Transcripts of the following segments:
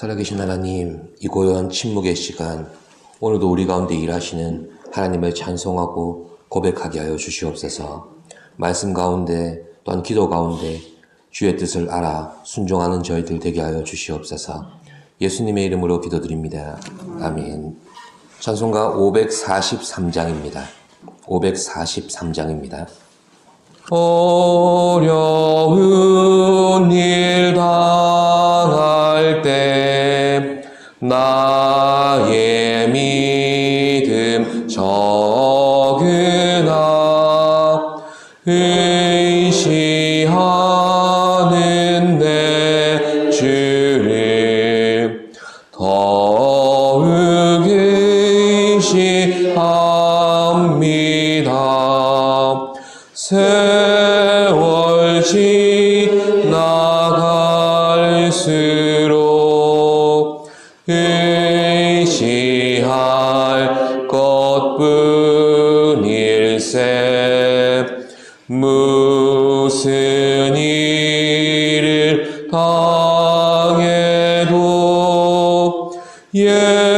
살아계신 하나님, 이 고요한 침묵의 시간, 오늘도 우리 가운데 일하시는 하나님을 찬송하고 고백하게 하여 주시옵소서. 말씀 가운데 또한 기도 가운데 주의 뜻을 알아 순종하는 저희들 되게 하여 주시옵소서. 예수님의 이름으로 기도드립니다. 아멘. 찬송가 543장입니다. 543장입니다. 어려운 일 당할 때 나의 믿음 적으나 의시하는 내 주를 더욱 의시합니다. 무슨 일을 당해도 예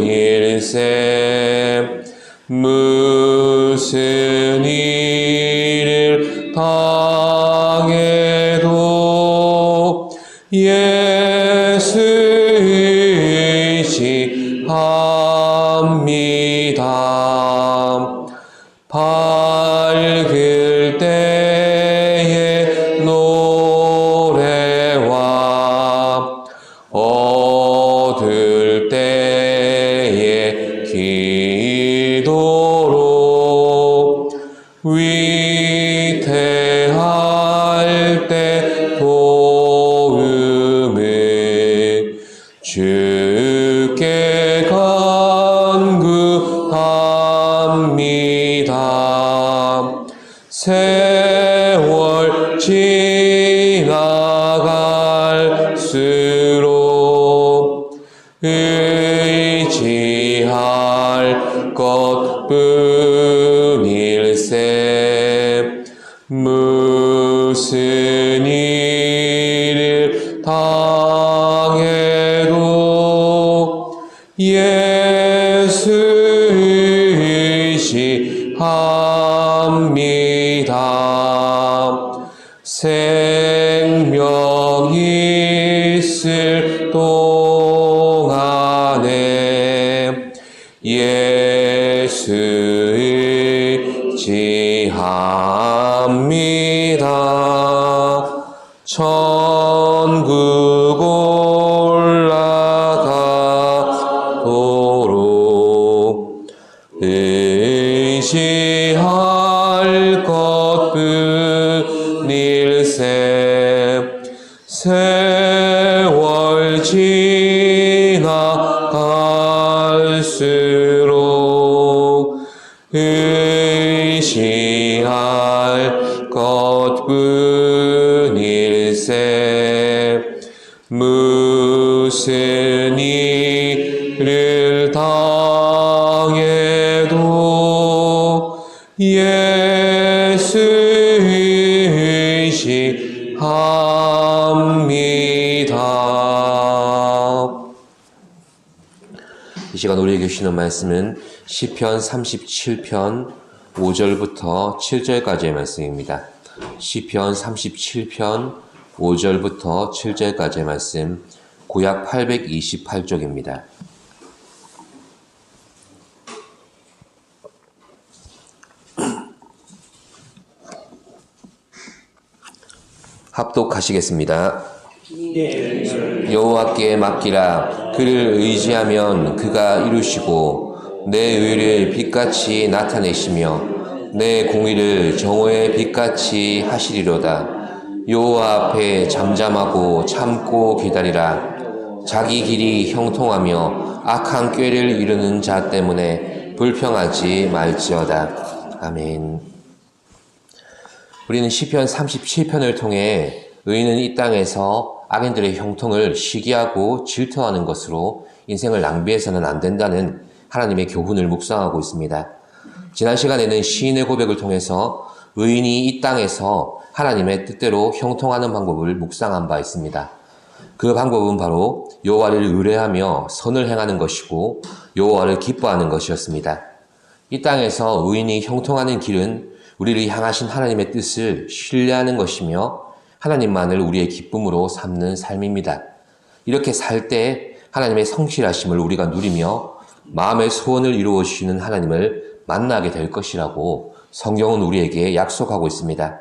것뿐일세? 무슨 일 지나갈수록 의지할 것뿐일세 무슨 일을 당해도 예수 의시합니다. 생 일을 당해도 예수 의시합니다. 이 시간 우리에게 주시는 말씀은 시편 37편 5절부터 7절까지의 말씀입니다. 시편 37편 5절부터 7절까지의 말씀 구약 828쪽입니다. 합독하시겠습니다. 여호와께 맡기라 그를 의지하면 그가 이루시고 내 의를 빛같이 나타내시며 내 공의를 정오의 빛같이 하시리로다 여호와 앞에 잠잠하고 참고 기다리라 자기 길이 형통하며 악한 꾀를 이루는 자 때문에 불평하지 말지어다 아멘 우리는 시편 37편을 통해 의인은 이 땅에서 악인들의 형통을 시기하고 질투하는 것으로 인생을 낭비해서는 안 된다는 하나님의 교훈을 묵상하고 있습니다. 지난 시간에는 시인의 고백을 통해서 의인이 이 땅에서 하나님의 뜻대로 형통하는 방법을 묵상한 바 있습니다. 그 방법은 바로 여호와를 의뢰하며 선을 행하는 것이고 여호와를 기뻐하는 것이었습니다. 이 땅에서 의인이 형통하는 길은 우리를 향하신 하나님의 뜻을 신뢰하는 것이며 하나님만을 우리의 기쁨으로 삼는 삶입니다. 이렇게 살 때 하나님의 성실하심을 우리가 누리며 마음의 소원을 이루어 주시는 하나님을 만나게 될 것이라고 성경은 우리에게 약속하고 있습니다.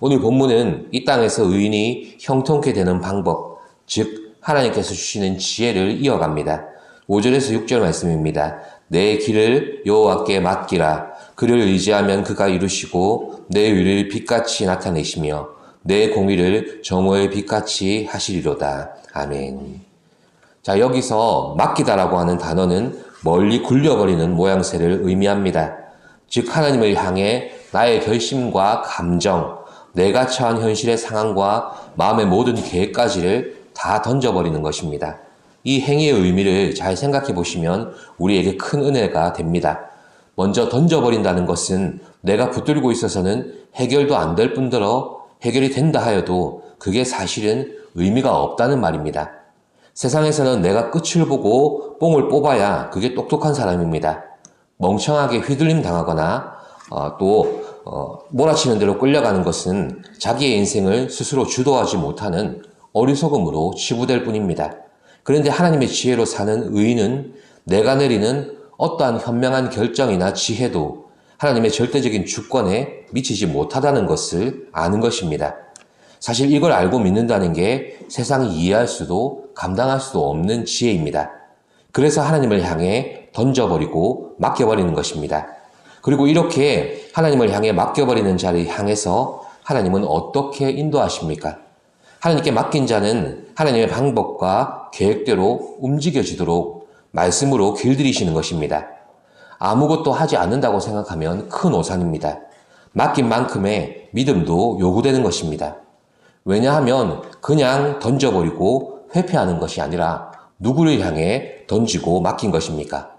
오늘 본문은 이 땅에서 의인이 형통케 되는 방법, 즉 하나님께서 주시는 지혜를 이어갑니다. 5절에서 6절 말씀입니다. 내 길을 여호와께 맡기라. 그를 의지하면 그가 이루시고 내 의를 빛같이 나타내시며 내 공의를 정오의 빛같이 하시리로다. 아멘. 자, 여기서 맡기다라고 하는 단어는 멀리 굴려버리는 모양새를 의미합니다. 즉, 하나님을 향해 나의 결심과 감정, 내가 처한 현실의 상황과 마음의 모든 계획까지를 다 던져버리는 것입니다. 이 행위의 의미를 잘 생각해 보시면 우리에게 큰 은혜가 됩니다. 먼저 던져버린다는 것은 내가 붙들고 있어서는 해결도 안 될 뿐더러 해결이 된다 하여도 그게 사실은 의미가 없다는 말입니다. 세상에서는 내가 끝을 보고 뽕을 뽑아야 그게 똑똑한 사람입니다. 멍청하게 휘둘림 당하거나 어, 또 어, 몰아치는 대로 끌려가는 것은 자기의 인생을 스스로 주도하지 못하는 어리석음으로 치부될 뿐입니다. 그런데 하나님의 지혜로 사는 의인은 내가 내리는 어떠한 현명한 결정이나 지혜도 하나님의 절대적인 주권에 미치지 못하다는 것을 아는 것입니다. 사실 이걸 알고 믿는다는 게 세상이 이해할 수도 감당할 수도 없는 지혜입니다. 그래서 하나님을 향해 던져버리고 맡겨버리는 것입니다. 그리고 이렇게 하나님을 향해 맡겨버리는 자를 향해서 하나님은 어떻게 인도하십니까? 하나님께 맡긴 자는 하나님의 방법과 계획대로 움직여지도록 말씀으로 길들이시는 것입니다. 아무것도 하지 않는다고 생각하면 큰 오산입니다. 맡긴 만큼의 믿음도 요구되는 것입니다. 왜냐하면 그냥 던져버리고 회피하는 것이 아니라 누구를 향해 던지고 맡긴 것입니까?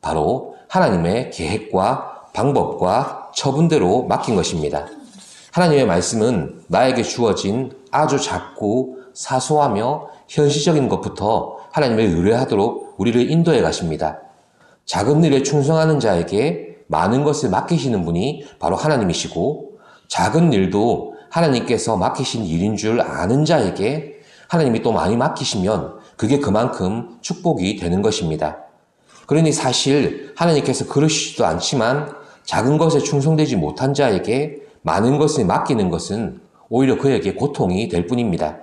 바로 하나님의 계획과 방법과 처분대로 맡긴 것입니다. 하나님의 말씀은 나에게 주어진 아주 작고 사소하며 현실적인 것부터 하나님을 의뢰하도록 우리를 인도해 가십니다. 작은 일에 충성하는 자에게 많은 것을 맡기시는 분이 바로 하나님이시고 작은 일도 하나님께서 맡기신 일인 줄 아는 자에게 하나님이 또 많이 맡기시면 그게 그만큼 축복이 되는 것입니다. 그러니 사실 하나님께서 그러시지도 않지만 작은 것에 충성되지 못한 자에게 많은 것을 맡기는 것은 오히려 그에게 고통이 될 뿐입니다.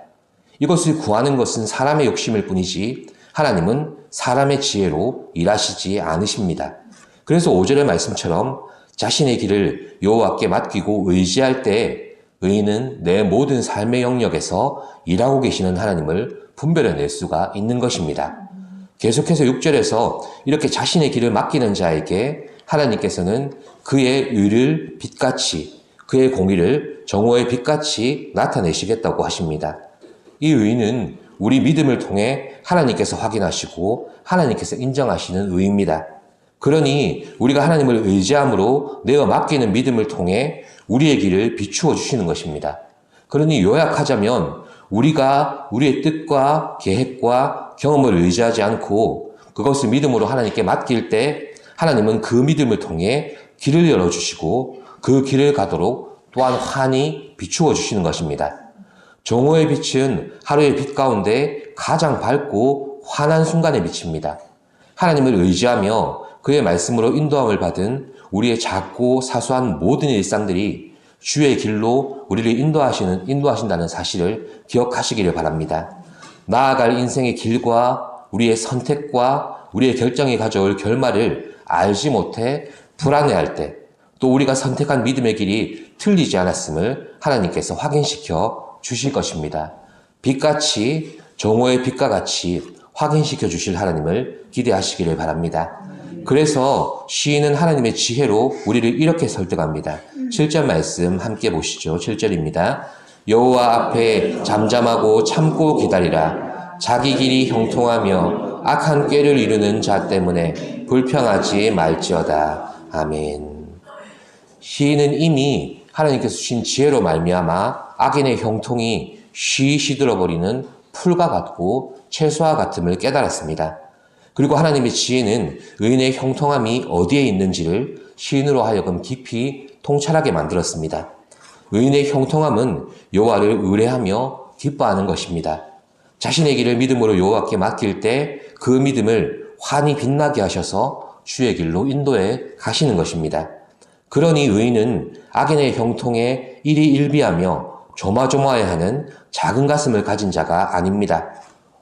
이것을 구하는 것은 사람의 욕심일 뿐이지 하나님은 사람의 지혜로 일하시지 않으십니다. 그래서 5절의 말씀처럼 자신의 길을 여호와께 맡기고 의지할 때 의인은 내 모든 삶의 영역에서 일하고 계시는 하나님을 분별해낼 수가 있는 것입니다. 계속해서 6절에서 이렇게 자신의 길을 맡기는 자에게 하나님께서는 그의 의를 빛같이 그의 공의를 정오의 빛같이 나타내시겠다고 하십니다. 이 의는 우리 믿음을 통해 하나님께서 확인하시고 하나님께서 인정하시는 의입니다. 그러니 우리가 하나님을 의지함으로 내어 맡기는 믿음을 통해 우리의 길을 비추어 주시는 것입니다. 그러니 요약하자면 우리가 우리의 뜻과 계획과 경험을 의지하지 않고 그것을 믿음으로 하나님께 맡길 때 하나님은 그 믿음을 통해 길을 열어주시고 그 길을 가도록 또한 환히 비추어 주시는 것입니다. 정오의 빛은 하루의 빛 가운데 가장 밝고 환한 순간의 빛입니다. 하나님을 의지하며 그의 말씀으로 인도함을 받은 우리의 작고 사소한 모든 일상들이 주의 길로 우리를 인도하시는, 인도하신다는 사실을 기억하시기를 바랍니다. 나아갈 인생의 길과 우리의 선택과 우리의 결정이 가져올 결말을 알지 못해 불안해할 때, 또 우리가 선택한 믿음의 길이 틀리지 않았음을 하나님께서 확인시켜 주실 것입니다. 빛같이, 정오의 빛과 같이 확인시켜 주실 하나님을 기대하시기를 바랍니다. 그래서 시인은 하나님의 지혜로 우리를 이렇게 설득합니다. 7절 말씀 함께 보시죠. 7절입니다. 여호와 앞에 잠잠하고 참고 기다리라. 자기 길이 형통하며 악한 꾀를 이루는 자 때문에 불평하지 말지어다. 아멘. 시인은 이미 하나님께서 주신 지혜로 말미암아 악인의 형통이 쉬쉬 들어버리는 풀과 같고 채소와 같음을 깨달았습니다. 그리고 하나님의 지혜는 의인의 형통함이 어디에 있는지를 시인으로 하여금 깊이 통찰하게 만들었습니다. 의인의 형통함은 여호와를 의뢰하며 기뻐하는 것입니다. 자신의 길을 믿음으로 여호와께 맡길 때 그 믿음을 환히 빛나게 하셔서 주의 길로 인도해 가시는 것입니다. 그러니 의인은 악인의 형통에 일이 일비하며 조마조마해 하는 작은 가슴을 가진 자가 아닙니다.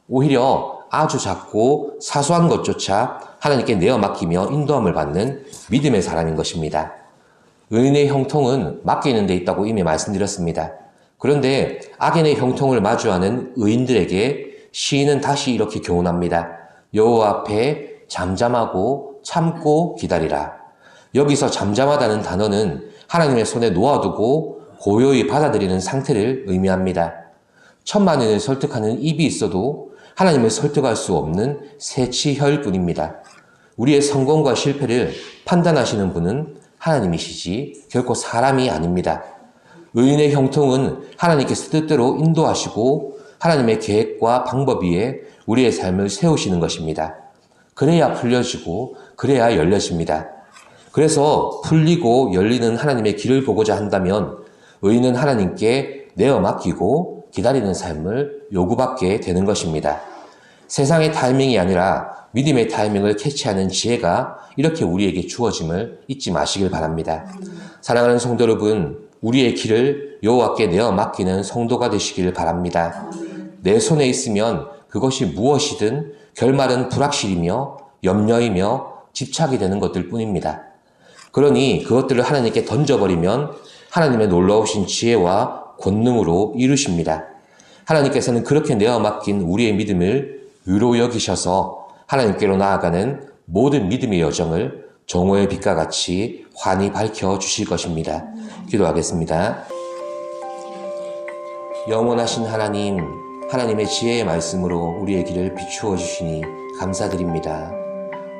오히려 아주 작고 사소한 것조차 하나님께 내어 맡기며 인도함을 받는 믿음의 사람인 것입니다. 의인의 형통은 맡기는 데 있다고 이미 말씀드렸습니다. 그런데 악인의 형통을 마주하는 의인들에게 시인은 다시 이렇게 교훈합니다. 여호와 앞에 잠잠하고 참고 기다리라. 여기서 잠잠하다는 단어는 하나님의 손에 놓아두고 고요히 받아들이는 상태를 의미합니다. 천만인을 설득하는 입이 있어도 하나님을 설득할 수 없는 새치혈 뿐입니다. 우리의 성공과 실패를 판단하시는 분은 하나님이시지 결코 사람이 아닙니다. 의인의 형통은 하나님께서 뜻대로 인도하시고 하나님의 계획과 방법 위에 우리의 삶을 세우시는 것입니다. 그래야 풀려지고 그래야 열려집니다. 그래서 풀리고 열리는 하나님의 길을 보고자 한다면 의인은 하나님께 내어 맡기고 기다리는 삶을 요구받게 되는 것입니다. 세상의 타이밍이 아니라 믿음의 타이밍을 캐치하는 지혜가 이렇게 우리에게 주어짐을 잊지 마시길 바랍니다. 사랑하는 성도 여러분, 우리의 길을 여호와께 내어 맡기는 성도가 되시길 바랍니다. 내 손에 있으면 그것이 무엇이든 결말은 불확실이며 염려이며 집착이 되는 것들 뿐입니다. 그러니 그것들을 하나님께 던져버리면 하나님의 놀라우신 지혜와 권능으로 이루십니다. 하나님께서는 그렇게 내어 맡긴 우리의 믿음을 의로 여기셔서 하나님께로 나아가는 모든 믿음의 여정을 정오의 빛과 같이 환히 밝혀 주실 것입니다. 기도하겠습니다. 영원하신 하나님, 하나님의 지혜의 말씀으로 우리의 길을 비추어 주시니 감사드립니다.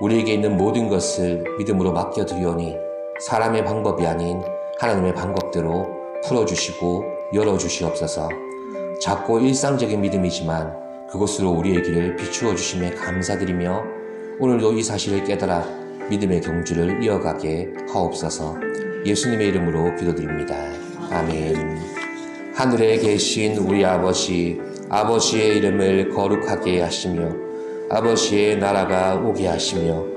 우리에게 있는 모든 것을 믿음으로 맡겨드리오니 사람의 방법이 아닌 하나님의 방법대로 풀어주시고 열어주시옵소서 작고 일상적인 믿음이지만 그것으로 우리의 길을 비추어 주심에 감사드리며 오늘도 이 사실을 깨달아 믿음의 경주를 이어가게 하옵소서 예수님의 이름으로 기도드립니다. 아멘. 하늘에 계신 우리 아버지, 아버지의 이름을 거룩하게 하시며 아버지의 나라가 오게 하시며